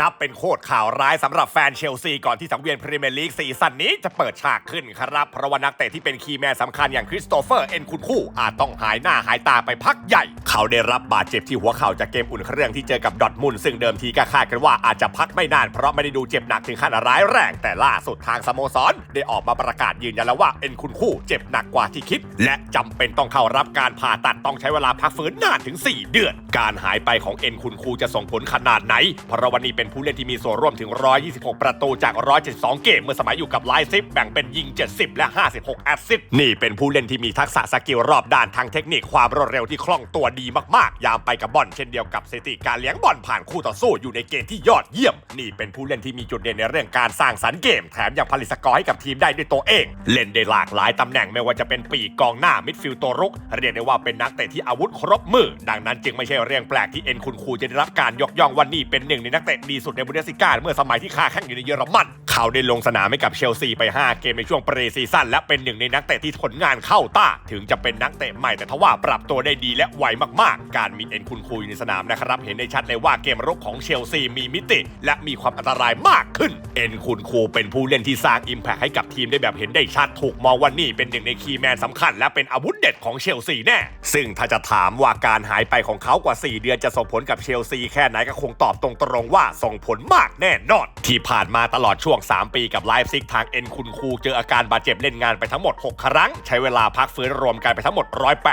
นับเป็นโคตรข่าวร้ายสำหรับแฟนเชลซีก่อนที่สังเวียนพรีเมียร์ลีกซีซั่นนี้จะเปิดฉากขึ้นครับ เพราะว่านักเตะที่เป็นคีย์แมนสำคัญอย่างคริสโตเฟอร์เอ็นคุนคู่อาจต้องหายหน้าหายตาไปพักใหญ่ เขาได้รับบาดเจ็บที่หัวเข่าจากเกมอุ่นเครื่องที่เจอกับดอทมุนซึ่งเดิมทีก็คาดกันว่าอาจจะพักไม่นานเพราะไม่ได้ดูเจ็บหนักถึงขั้นร้ายแรง แต่ล่าสุดทางสโมสร ได้ออกมาประกาศยืนยันแล้วว่าเอ็นคุนคู่เจ็บหนักกว่าที่คิด และจำเป็นต้องเข้ารับการผ่าตัดต้องใช้เวลาพักฟื้นนานถึง 4 เดือน การหายไปของเอ็นคุนคูจะส่งผลขนาดไหนเพราะวันนี้เป็นผู้เล่นที่มีส่วนร่วมถึง 126 ประตูจาก 172 เกม เมื่อสมัยอยู่กับไลฟ์ซิปแบ่งเป็นยิง 70 และ 56 แอสซิสนี่เป็นผู้เล่นที่มีทักษะสกิลรอบด้านทางเทคนิคความรวดเร็วที่คล่องตัวดีมากๆ ยามไปกับบอลเช่นเดียวกับสถิติการเลี้ยงบอลผ่านคู่ต่อสู้อยู่ในเกณฑ์ที่ยอดเยี่ยม นี่เป็นผู้เล่นที่มีจุดเด่นในเรื่องการสร้างสรรค์เกม แถมยังผลิตสกอร์ให้กับทีมได้ด้วยตัวเอง เล่นได้หลากหลายตำแหน่งไม่ว่าจะเป็นปีกกองหน้ามิดฟิลด์ตัวรุก เรียกได้ว่าเป็นนักเตะที่อาวุธครบมือ ดังนั้นจึงไม่ใช่เรื่องแปลกที่เอ็นคุณคูจะได้รับการยกย่องว่านี่เป็นหนึ่งในนักเตะดีสุดในบุนเดสิก้าเมื่อสมัยที่ค้าแข่งอยู่ในเยอรมัน เขาได้ลงสนามให้กับเชลซีไป 5 เกมในช่วงปรีซีซั่นและเป็นหนึ่งในนักเตะที่ผลงานเข้าตาถึงจะเป็นนักเตะใหม่แต่ทว่าปรับตัวได้ดีและไวมากๆ การมีเอ็นคุณคูอยู่ในสนามนะครับ เห็นได้ชัดเลยว่าเกมรุกของเชลซีมีมิติ และมีความอันตรายมากขึ้น เอ็นคุณคูเป็นผู้เล่นที่สร้างอิมแพคให้กับทีมได้แบบเห็นได้ชัดถูกมองว่านี่เป็นหนึ่งในคีย์แมนสำคัญ และเป็นอาวุธเด็ดของเชลซีแน่ ซึ่งถ้าจะถามว่าการหายไปของเขากว่า 4 เดือนจะส่งผลกับเชลซีแค่ไหนก็คงตอบตรงๆว่าส่งผลมากแน่นอนที่ผ่านมาตลอดช่วง3 ปีกับไลฟ์ซิกทางเอ็นคุณคูเจออาการบาดเจ็บเล่นงานไปทั้งหมด 6 ครั้ง ใช้เวลาพักฟื้นรวมกันไปทั้งหมด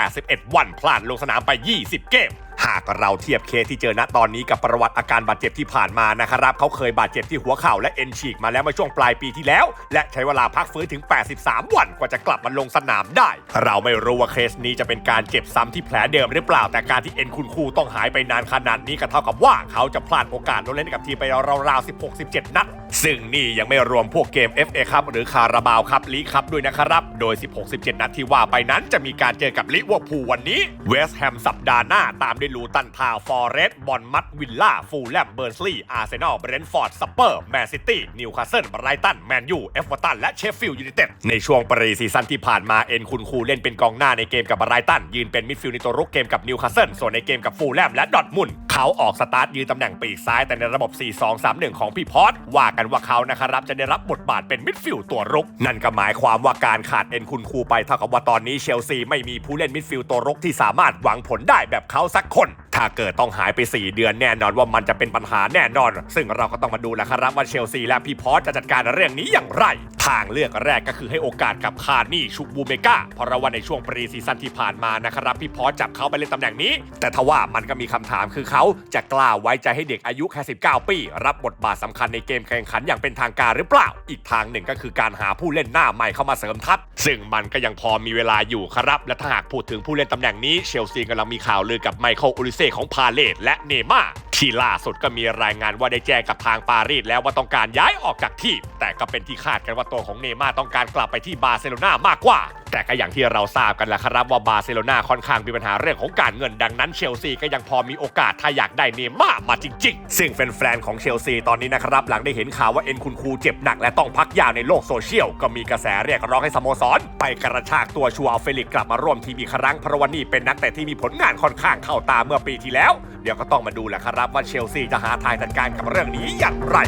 181 วันพลาดลงสนามไป 20 เกม หากเราเทียบเคสที่เจอณตอนนี้กับประวัติอาการบาดเจ็บที่ผ่านมานะครับเขาเคยบาดเจ็บที่หัวเข่าและเอ็นฉีกมาแล้วเมื่อช่วงปลายปีที่แล้ว และใช้เวลาพักฟื้นถึง 83 วันกว่าจะกลับมาลงสนามได้ เราไม่รู้ว่าเคสนี้จะเป็นการเจ็บซ้ำที่แผลเดิมหรือเปล่าแต่การที่เอ็นคุณครูต้องหายไปนานขนาดนี้ก็เท่ากับว่าเขาจะพลาดโอกาสลงเล่นกับทีมไปราวๆ16-17 นัดซึ่งนี่ยังไม่รวมพวกเกม FA ครับหรือคาราบาวครับลีครับด้วยนะครับ โดย 16-17 นัดที่ว่าไปนั้นจะมีการเจอกับลิเวอร์พูลวันนี้เวสต์แฮมสัปดาห์หน้าตามด้วยลูตันทาวฟอร์เรสต์บอลมัดวิลล่าฟูลแลมเบอร์นสลีย์อาร์เซนอลเบรนท์ฟอร์ดสเปอร์แมนซิตี้นิวคาสเซิลไบรตันแมนยูเอฟเวอร์ตันและเชฟฟิลด์ยูไนเต็ดในช่วงปรีซีซั่นที่ผ่านมาเอ็นคุณคูเล่นเป็นกองหน้าในเกมกับไบรตันยืนเป็นมิดฟิลด์ในตัวรุกเกมกับนิวคาสเซิลส่วนในเกมกับฟูลแลมและดอทมุน เขาออกสตาร์ทยืนตำแหน่งปีกซ้ายแต่ในระบบ 4-2-3-1 ของพี่พอตว่ากันว่าเขานะครับจะได้รับบทบาทเป็นมิดฟิลด์ตัวรุก นั่นก็หมายความว่าการขาดเอ็นคุณคูไปเท่ากับว่าตอนนี้เชลซีไม่มีผู้เล่นมิดฟิลด์ตัวรุกที่สามารถหวังผลได้แบบเขาสักคน ถ้าเกิดต้องหายไป 4 เดือนแน่นอนว่ามันจะเป็นปัญหาแน่นอน ซึ่งเราก็ต้องมาดูแหละครับว่าเชลซีและพี่พอสจะจัดการเรื่องนี้อย่างไร ทางเลือกแรกก็คือให้โอกาสกับคาร์นี่ชุกบูเมกาเพราะว่าในช่วงปรีซีซั่นที่ผ่านมานะครับพี่พอสจับเขาไปเล่นตำแหน่งนี้ แต่ทว่ามันก็มีคำถามคือเขาจะกล้าไว้ใจให้เด็กอายุแค่ 19 ปี รับบทบาทสำคัญในเกมแข่งขันอย่างเป็นทางการหรือเปล่า อีกทางหนึ่งก็คือการหาผู้เล่นหน้าใหม่เข้ามาเสริมทัพ ซึ่งมันก็ยังพอมีเวลาอยู่ครับ และถ้าหากพูดถึงผู้เล่นตำแหน่งนี้เชลซีกำลังมีข่าวลือกับไมเคิลโอลิเซ่ของพาเลตและเนม่าที่ล่าสุดก็มีรายงานว่าได้แจ้งกับทางปารีสแล้วว่าต้องการย้ายออกจากทีม แต่ก็เป็นที่คาดกันว่าตัวของเนม่าต้องการกลับไปที่บาร์เซโลนามากกว่า แต่ก็อย่างที่เราทราบกันแหละครับว่าบาร์เซโลนาค่อนข้างมีปัญหาเรื่องของการเงินดังนั้นเชลซีก็ยังพอมีโอกาสถ้าอยากได้เนย์ม่ามาจริงๆ ซึ่งแฟนๆของเชลซีตอนนี้นะครับหลังได้เห็นข่าวว่าเอ็นคุณครูเจ็บหนักและต้องพักยาวในโลกโซเชียล ก็มีกระแสเรียกร้องให้สโมสร ไปกระชากตัวชัวเฟลิกกลับมาร่วมทีมอีกครั้งเพราะว่านี่เป็นนักเตะที่มีผลงานค่อนข้างเข้าตาเมื่อปีที่แล้ว เดี๋ยวก็ต้องมาดูแหละครับว่าเชลซีจะหาทางจัดการกับเรื่องนี้อย่างไร